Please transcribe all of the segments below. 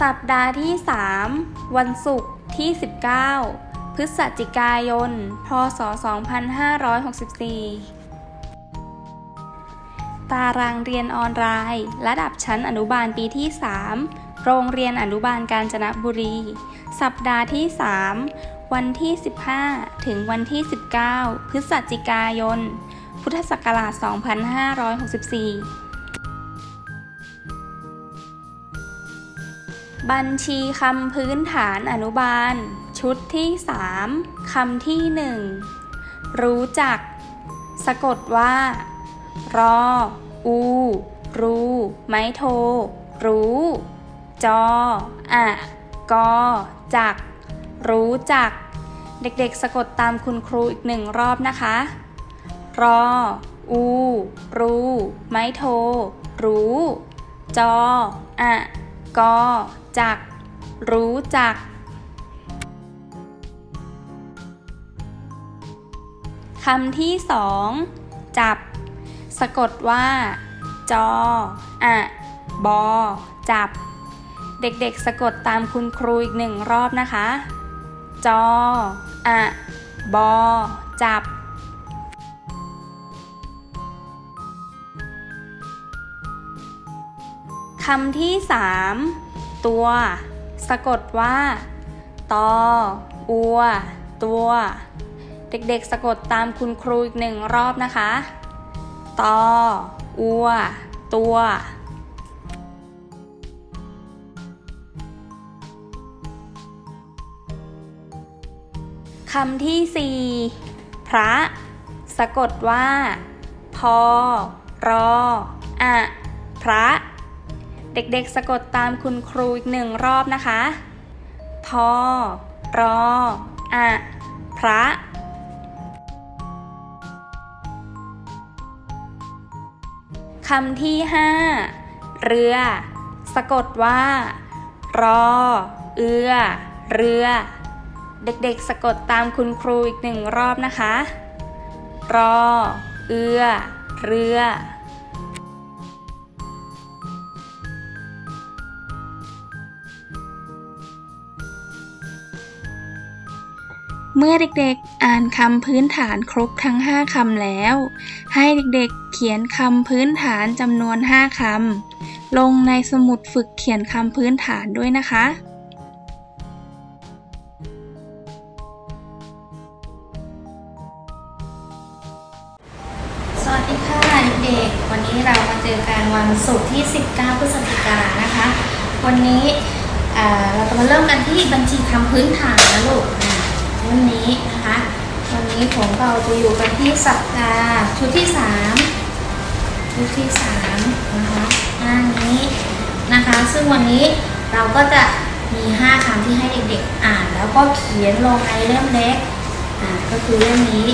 สัปดาห์ที่ 3 วันศุกร์ที่ 19 พฤศจิกายน พศ 2564 ตารางเรียนออนไลน์ ระดับชั้นอนุบาลปีที่ 3 โรงเรียนอนุบาลกาญจนบุรี สัปดาห์ที่ 3 วันที่ 15 ถึงวันที่ 19 พฤศจิกายน พุทธศักราช 2564 บัญชีคำพื้นฐานอนุบาล ชุดที่ 3 คำที่ 1 รู้จัก สะกดว่า รอ อู รูไม้โท รู้ จอ อะกอ จัก รู้จัก เด็กๆ สะกดตามคุณครูอีกหนึ่งรอบนะคะ รอ อู รูไม้โท รู้ จอ อะ กอจัก รู้จัก คำที่สองจับ สะกดว่า จอ อะ บอ จับ เด็กๆ สะกดตามคุณครูอีกหนึ่งรอบนะคะ จอ อะ บอ จับ คำที่สามตัว สะกดว่า ตอ อัว ตัว เด็กๆ สะกดตามคุณครูอีกหนึ่งรอบนะคะ ตอ อัว ตัว คำที่สี่พระ สะกดว่า พอ รออะพระ เด็กๆ สะกดตามคุณครูอีกหนึ่งรอบนะคะ พอ รอ อะ พระ คำที่ห้าเรือ สะกดว่า รอ เอือ เรือ เด็กๆ สะกดตามคุณครูอีกหนึ่งรอบนะคะ รอ เอือ เรือ เมื่อเด็กๆ อ่านคำพื้นฐานครบทั้ง 5 คำแล้ว ให้เด็กๆ เขียนคำพื้นฐานจำนวน 5 คำ ลงในสมุดฝึกเขียนคำพื้นฐานด้วยนะคะ สวัสดีค่ะเด็กๆ วันนี้เรามาเจอกันวันศุกร์ที่ 19 พฤศจิกายนนะคะ วันนี้เอ่อเราจะมาเริ่มกันที่บัญชีคำพื้นฐานนะลูก อ่าวันนี้นะคะวันนี้ของเราจะอยู่กันที่สัปดาห์ชุดที่3ชุดที่3นะคะหน้านี้นะคะ ซึ่งวันนี้เราก็จะมี5คำที่ให้เด็กๆ อ่าน แล้วก็เขียนลงในเล่มเล็กอ่าก็คือเล่มนี้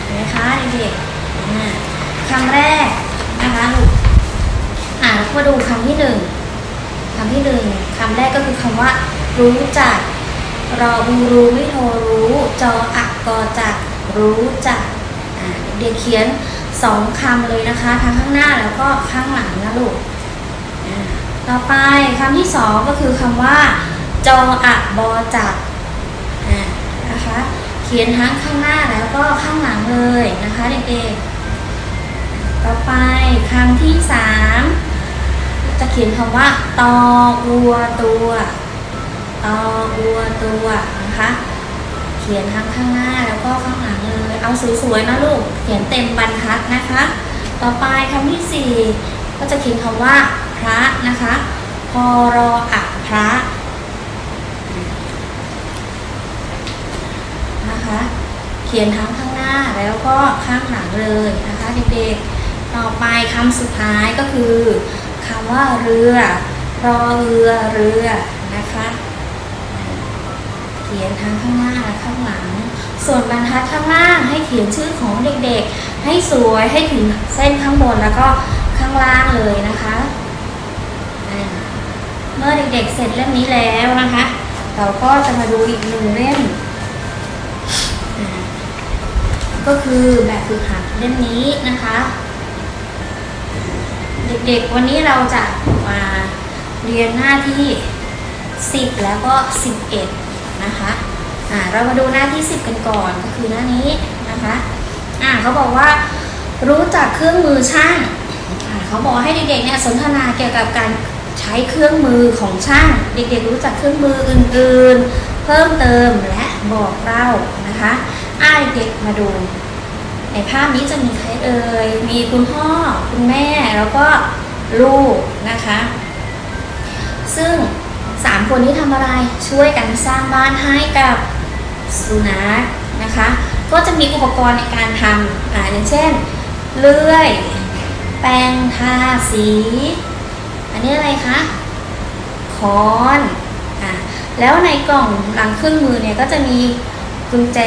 เห็นไหมคะเด็กๆอ่าคำแรกนะคะลูกอ่านมาดูคำที่หนึ่งคำที่หนึ่งคำแรกก็คือคำว่ารู้จัก รอบูรูวิโทรู้จออักกอจักรู้จักเด็กเขียนสองคำเลยนะคะทั้งข้างหน้าแล้วก็ข้างหลังนะลูกต่อไปคำที่สองก็คือคำว่า จออักบอจักนะคะเขียนทั้งข้างหน้าแล้วก็ข้างหลังเลยนะคะเด็กๆต่อไปคำที่สามจะเขียนคำว่า ตออัวตัวต ออัวตัวนะคะเขียนทั้งข้างหน้าแล้วก็ข้างหลังเลยเอาสวยๆนะลูกเขียนเต็มบรรทัดนะคะ ต่อไปคำที่สี่ก็จะเขียนคำว่าพระนะคะพอรออะพระนะคะ เขียนทั้งข้างหน้าแล้วก็ข้างหลังเลยนะคะเด็กๆต่อไปคำสุดท้ายก็คือคำว่าเรือรอเรือเรือนะคะ ขียนทั้งข้างหน้าและข้างหลัง ส่วนบรรทัดข้างล่างให้เขียนชื่อของเด็กๆ ให้สวยให้ถึงเส้นข้างบนแล้วก็ข้างล่างเลยนะคะ เมื่อเด็กๆเสร็จเล่มนี้แล้วนะคะ เราก็จะมาดูอีกหนึ่งเล่มก็คือแบบฝึกหัดเล่มนี้นะคะ เด็กๆวันนี้เราจะมาเรียนหน้าที่ 10 แล้วก็ 11 นะคะอ่าเรามาดูหน้าที่ 10 กันก่อนก็คือหน้านี้นะคะอ่าเขาบอกว่ารู้จักเครื่องมือช่างอ่าเขาบอกให้เด็กๆเนี่ยสนทนาเกี่ยวกับการใช้เครื่องมือของช่าง เด็กๆรู้จักเครื่องมืออื่นๆ เพิ่มเติมและบอกเล่านะคะอ่าเด็กๆมาดู ในภาพนี้จะมีใครเอ่ยมีคุณพ่อคุณแม่แล้วก็ลูกนะคะ ซึ่ง สามคนนี้ทำอะไรช่วยกันสร้างบ้านให้กับสุนัขนะคะ ก็จะมีอุปกรณ์ในการทำอ่าอย่างเช่น เลื่อย แปรงทาสี อันนี้อะไรคะค้อนอะแล้วในกล่องหลังเครื่องมือเนี่ยก็จะมีกุญแจ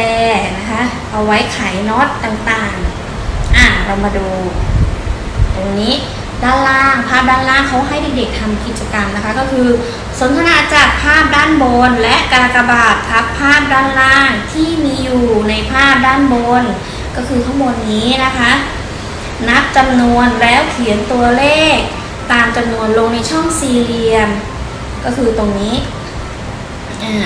นะคะ เอาไว้ไขน็อตต่างๆ อะเรามาดู ตรงนี้ ด้านล่างภาพด้านล่างเขาให้เด็กๆทำกิจกรรมนะคะ ก็คือ สนทนาจากภาพด้านบน และกากบาททับภาพด้านล่างที่มีอยู่ในภาพด้านบน ก็คือข้างบนนี้นะคะ นับจำนวนแล้วเขียนตัวเลข ตามจำนวนลงในช่องสี่เหลี่ยม ก็คือตรงนี้อ่า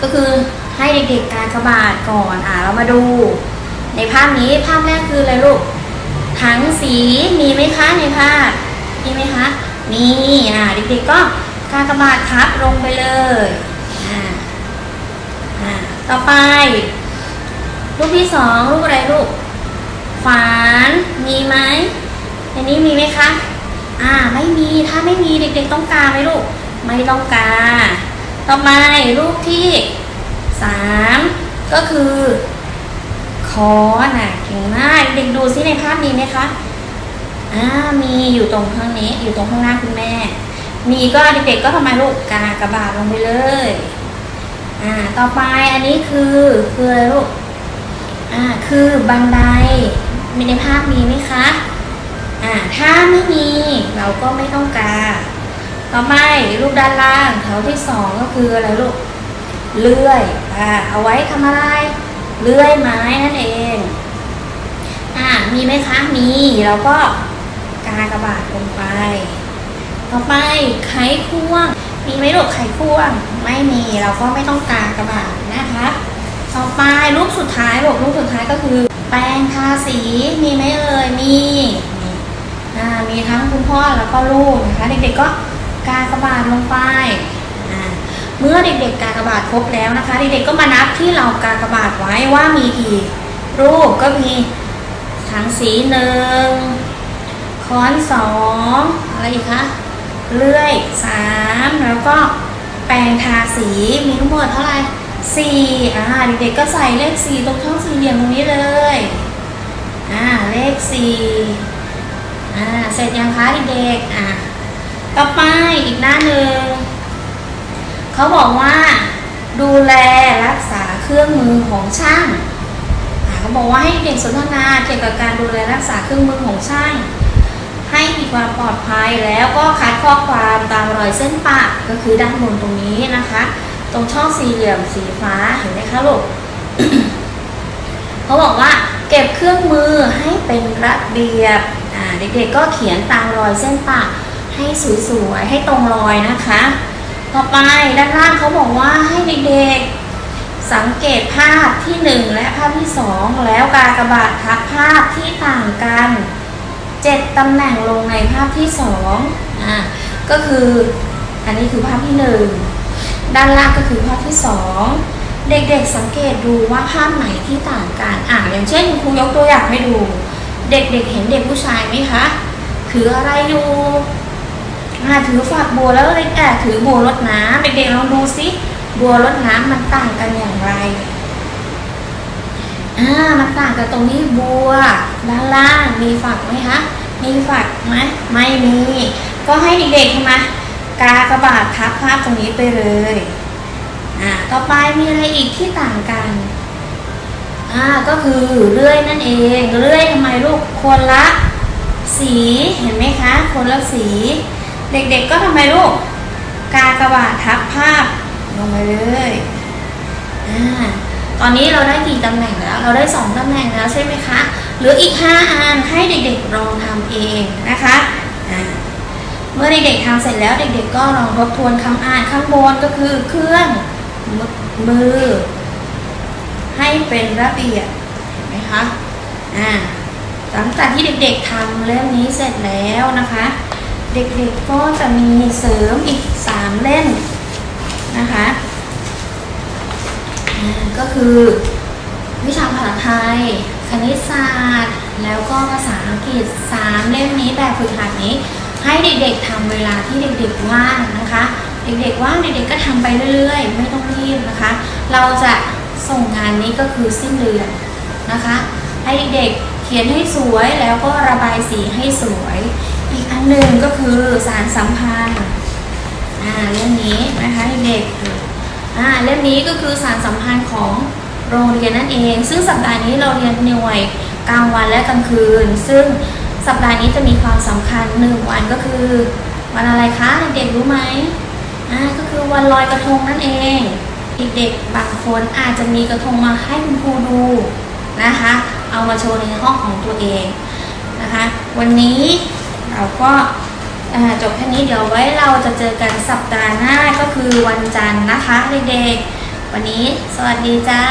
ก็คือให้เด็กๆการกระบาดก่อนอ่าเรามาดู ในภาพนี้ภาพแรกคืออะไรลูก ถังสีมีไหมคะในภาพมีไหมคะมีอ่าเด็กๆก็กากบาททับลงไปเลยอ่าอ่าต่อไป รูปที่สองรูปอะไรลูกขวานมีไหมในนี้มีไหมคะอ่าไม่มีถ้าไม่มีเด็กๆต้องการไหมลูกไม่ต้องการต่อไปรูปที่สามก็คือ ค้อนอะเก่งมากเด็กดูซิในภาพมีไหมคะอ่ามีอยู่ตรงข้างนี้ อยู่ตรงข้างหน้าคุณแม่ มีก็เด็กๆก็ทำไมลูกกากระบาดลงไปเลยอ่าต่อไปอันนี้คือคืออะไรลูกอ่าคือบันไดมีในภาพมีไหมคะอ่าถ้าไม่มีเราก็ไม่ต้องการต่อไปรูปด้านล่างแถวที่สองก็คืออะไรลูกเลื่อยอ่าเอาไว้ทำอะไร เลื่อยไม้นั่นเอง อ่ามีไหมคะ มีเราก็กากระบาดลงไป ต่อไปไขควง มีไหมลูกไขควง ไม่มีเราก็ไม่ต้องกากระบาดนะคะ ต่อไปรูปสุดท้ายลูกรูปสุดท้ายก็คือ แปรงทาสี มีไหมเอ่ย มีมีอ่ามีทั้งคุณพ่อแล้วก็ลูกนะคะ เด็กๆก็กากระบาดลงไป เมื่อเด็กๆกากระบาดครบแล้วนะคะ เด็กๆก็มานับที่เรากากระบาดไว้ว่ามีกี่รูปก็มีถังสีหนึ่งค้อนสองอะไรอีกคะเลื่อยสามแล้วก็แปรงทาสีมีทั้งหมดเท่าไหร่สี่อ่าเด็กๆก็ใส่เลขสี่ตรงช่องสี่เหลี่ยมตรงนี้เลยอ่าเลขสี่อ่าเสร็จยังคะเด็กๆอ่าต่อไปอีกหน้าหนึ่ง เขาบอกว่าดูแลรักษาเครื่องมือของช่างเขาบอกว่าให้เด็กสนทนาเกี่ยวกับการดูแลรักษาเครื่องมือของช่าง ให้มีความปลอดภัยแล้วก็คัดข้อความตามรอยเส้นปะก็คือด้านบนตรงนี้นะคะ ตรงช่องสี่เหลี่ยมสีฟ้าเห็นไหมคะลูกเขาบอกว่าเก็บเครื่องมือให้เป็นระเบียบเด็กๆก็เขียนตามรอยเส้นปะให้สวยๆให้ตรงรอยนะคะ ต่อไปด้านล่างเขาบอกว่าให้เด็กๆ สังเกตภาพที่หนึ่งและภาพที่สองแล้วกากบาททับภาพที่ต่างกันเจ็ดตำแหน่งลงในภาพที่สองอ่าก็คืออันนี้คือภาพที่หนึ่งด้านล่างก็คือภาพที่สองเด็กๆสังเกตดูว่าภาพไหนที่ต่างกันอ่าอย่างเช่นครูยกตัวอย่างให้ดู เด็กๆเห็นเด็กผู้ชายไหมคะถืออะไรอยู่ อ่าถือฝักบัวแล้วเด็กแอบถือบัวรดน้ำเด็กๆลองดูสิบัวรดน้ำมันต่างกันอย่างไรอ่ามันต่างกันตรงนี้บัวด้านล่างมีฝักไหมคะมีฝักไหมไม่มีก็ให้เด็กๆทำไมกากระบาดทับภาพตรงนี้ไปเลยอ่าต่อไปมีอะไรอีกที่ต่างกันอ่าก็คือเลื่อยนั่นเองเลื่อยทำไมลูกคนละสีเห็นไหมคะ คนละสี เด็กๆก็ทำไมลูก กากระบาดทับภาพลงไปเลยอ่าตอนนี้เราได้กี่ตำแหน่งแล้ว เราได้สองตำแหน่งแล้วใช่ไหมคะ เหลืออีกห้าอันให้เด็กๆลองทำเองนะคะอ่าเมื่อเด็กๆทำเสร็จแล้วเด็กๆก็ลองทบทวนคำอ่านข้างบนก็คือเครื่องมือ ให้เป็นระเบียบเห็นไหมคะอ่าหลังจากที่เด็กๆทำเล่มนี้เสร็จแล้วนะคะ เด็กๆก็จะมีเสริมอีก 3 เล่มนะคะก็คือวิชาภาษาไทย คณิตศาสตร์ แล้วก็ภาษาอังกฤษ 3 เล่มนี้แบบฝึกหัดนี้ ให้เด็กๆทำเวลาที่เด็กๆว่างนะคะ เด็กๆว่างเด็กๆก็ทำไปเรื่อยๆ ไม่ต้องรีบนะคะ เราจะส่งงานนี้ก็คือสิ้นเดือนนะคะ ให้เด็กๆเขียนให้สวยแล้วก็ระบายสีให้สวย อีกอันหนึ่งก็คือสารสัมพันธ์อ่าเล่มนี้นะคะเด็กอ่าเล่มนี้ก็คือสารสัมพันธ์ของโรงเรียนนั่นเอง ซึ่งสัปดาห์นี้เราเรียนหน่วยกลางวันและกลางคืน ซึ่งสัปดาห์นี้จะมีความสำคัญหนึ่งวันก็คือ วันอะไรคะเด็กรู้ไหมอ่าก็คือวันลอยกระทงนั่นเองเด็กๆบางคนอาจจะมีกระทงมาให้คุณครูดูนะคะ เอามาโชว์ในห้องของตัวเองนะคะ วันนี้ เราก็จบแค่นี้เดี๋ยวไว้เราจะเจอกันสัปดาห์หน้าก็คือวันจันทร์นะคะเด็กๆ วันนี้สวัสดีจ้า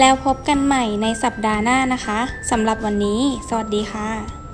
แล้วพบกันใหม่ในสัปดาห์หน้านะคะ สำหรับวันนี้ สวัสดีค่ะ